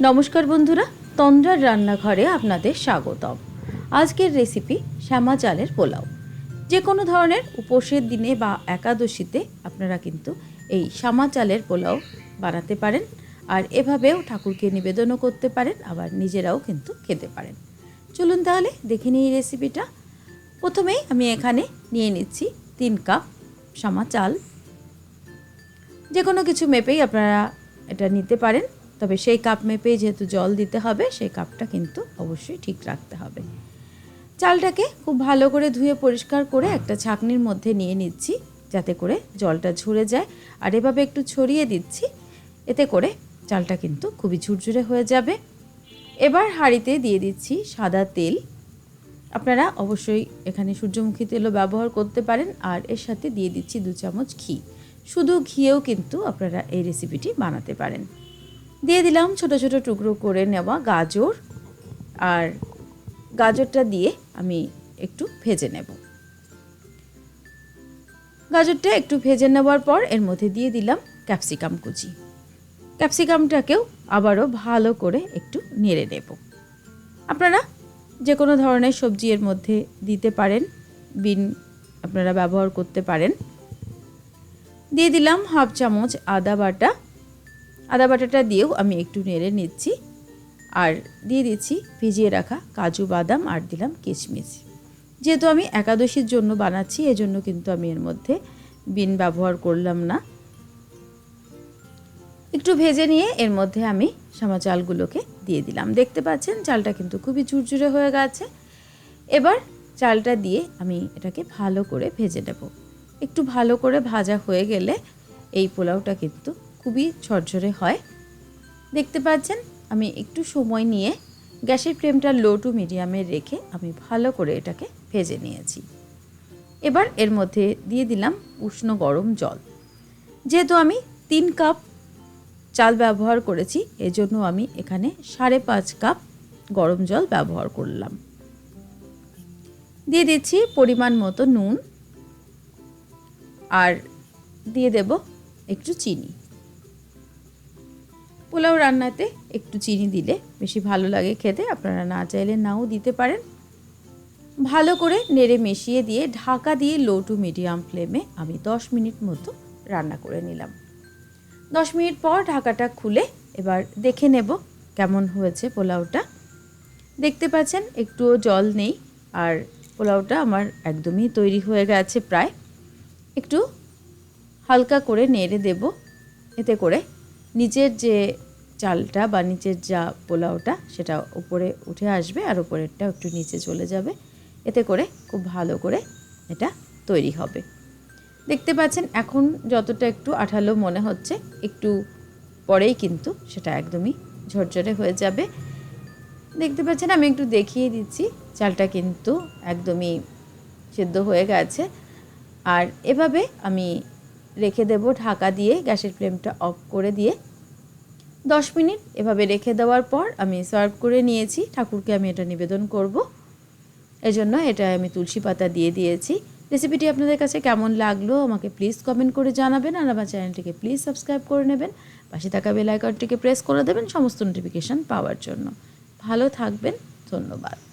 নমস্কার বন্ধুরা, তন্দ্রার রান্নাঘরে আপনাদের স্বাগতম। আজকের রেসিপি শ্যামা চালের পোলাও। যে কোনো ধরনের উপোসের দিনে বা একাদশীতে আপনারা কিন্তু এই শ্যামা চালের পোলাও বানাতে পারেন আর এভাবেও ঠাকুরকে নিবেদনও করতে পারেন, আবার নিজেরাও কিন্তু খেতে পারেন। চলুন তাহলে দেখে নিই রেসিপিটা প্রথমেই আমি এখানে নিয়ে নিচ্ছি তিন কাপ শ্যামা চাল। যে কোনো কিছু মেপেই আপনারা এটা নিতে পারেন। তবে সেই কাপ মেপে যেহেতু জল দিতে হবে, সেই কাপটা কিন্তু অবশ্যই ঠিক রাখতে হবে। চালটাকে খুব ভালো করে ধুয়ে পরিষ্কার করে একটা ছাঁকনির মধ্যে নিয়ে নিচ্ছি, যাতে করে জলটা ঝরে যায়। আর এভাবে একটু ছড়িয়ে দিচ্ছি, এতে করে চালটা কিন্তু খুবই ঝুরঝুরে হয়ে যাবে। এবার হাঁড়িতে দিয়ে দিচ্ছি সাদা তেল। আপনারা অবশ্যই এখানে সূর্যমুখী তেলও ব্যবহার করতে পারেন, আর এর সাথে দিয়ে দিচ্ছি দু চামচ ঘি। শুধু ঘিয়েও কিন্তু আপনারা এই রেসিপিটি বানাতে পারেন। দিয়ে দিলাম ছোট ছোট টুকরো করে নেওয়া গাজর আর গাজরটা দিয়ে আমি একটু ভেজে নেব। গাজরটা একটু ভেজে নেওয়ার পর এর মধ্যে দিয়ে দিলাম ক্যাপসিকাম কুচি। ক্যাপসিকামটাকেও আবারও ভালো করে একটু নেড়ে নেব। আপনারা যে কোনো ধরনের সবজি এর মধ্যে দিতে পারেন, বিন আপনারা ব্যবহার করতে পারেন। দিয়ে দিলাম হাফ চামচ আদা বাটা আদা বাটাটা দিয়েও আমি একটু নেড়ে নিচ্ছি। আর দিয়ে দিচ্ছি ভিজিয়ে রাখা কাজু বাদাম আর দিলাম কিশমিশ। যেহেতু আমি একাদশীর জন্য বানাচ্ছি, এজন্য কিন্তু আমি এর মধ্যে বিন ব্যবহার করলাম না। একটু ভেজে নিয়ে এর মধ্যে আমি সামা চালগুলোকে দিয়ে দিলাম। দেখতে পাচ্ছেন, চালটা কিন্তু খুবই ঝুরঝুরে হয়ে গেছে। এবার চালটা দিয়ে আমি এটাকে ভালো করে ভেজে নেব। একটু ভালো করে ভাজা হয়ে গেলে এই পোলাওটা কিন্তু খুবই ঝরঝরে হয়। দেখতে পাচ্ছেন, আমি একটু সময় নিয়ে গ্যাসের ফ্লেমটা লো টু মিডিয়ামে রেখে আমি ভালো করে এটাকে ভেজে নিয়েছি। এবার এর মধ্যে দিয়ে দিলাম উষ্ণ গরম জল। যেহেতু আমি তিন কাপ চাল ব্যবহার করেছি, এজন্য আমি এখানে সাড়ে পাঁচ কাপ গরম জল ব্যবহার করলাম। দিয়ে দিচ্ছি পরিমাণ মতো নুন আর দিয়ে দেব একটু চিনি। পোলাও রান্নাতে একটু চিনি দিলে বেশি ভালো লাগে খেতে। আপনারা না চাইলে নাও দিতে পারেন। ভালো করে নেড়ে মিশিয়ে দিয়ে ঢাকা দিয়ে লো টু মিডিয়াম ফ্লেমে আমি দশ মিনিট মতো রান্না করে নিলাম। দশ মিনিট পর ঢাকাটা খুলে এবার দেখে নেব কেমন হয়েছে পোলাওটা। দেখতে পাচ্ছেন একটুও জল নেই আর পোলাওটা আমার একদমই তৈরি হয়ে গেছে প্রায়। একটু হালকা করে নেড়ে দেব। এতে করে নিচের যে চালটা বা নিচের যা পোলাওটা সেটা উপরে উঠে আসবে আর উপরেরটা একটু নিচে চলে যাবে। এতে করে খুব ভালো করে এটা তৈরি হবে। দেখতে পাচ্ছেন এখন যতটা একটু আঠালো মনে হচ্ছে, একটু পরেই কিন্তু সেটা একদমই ঝরঝরে হয়ে যাবে। দেখতে পাচ্ছেন আমি একটু দেখিয়ে দিচ্ছি, চালটা কিন্তু একদমই সেদ্ধ হয়ে গেছে। আর এভাবে আমি রেখে দেব, ঢাকা দিয়ে গ্যাসের ফ্লেমটা অফ করে দিয়ে। দশ মিনিট এভাবে রেখে দেওয়ার পর আমি সার্ভ করে নিয়েছি, ঠাকুরকে আমি এটা নিবেদন করব। এজন্য এটা আমি তুলসী পাতা দিয়ে দিয়েছি। রেসিপিটি আপনাদের কাছে কেমন লাগল আমাকে প্লিজ কমেন্ট করে জানাবেন আর আমার চ্যানেলটিকে প্লিজ সাবস্ক্রাইব করে নেবেন। পাশে থাকা বেল আইকনটিকে প্রেস করে দেবেন সমস্ত নোটিফিকেশান পাওয়ার জন্য। ভালো থাকবেন, ধন্যবাদ।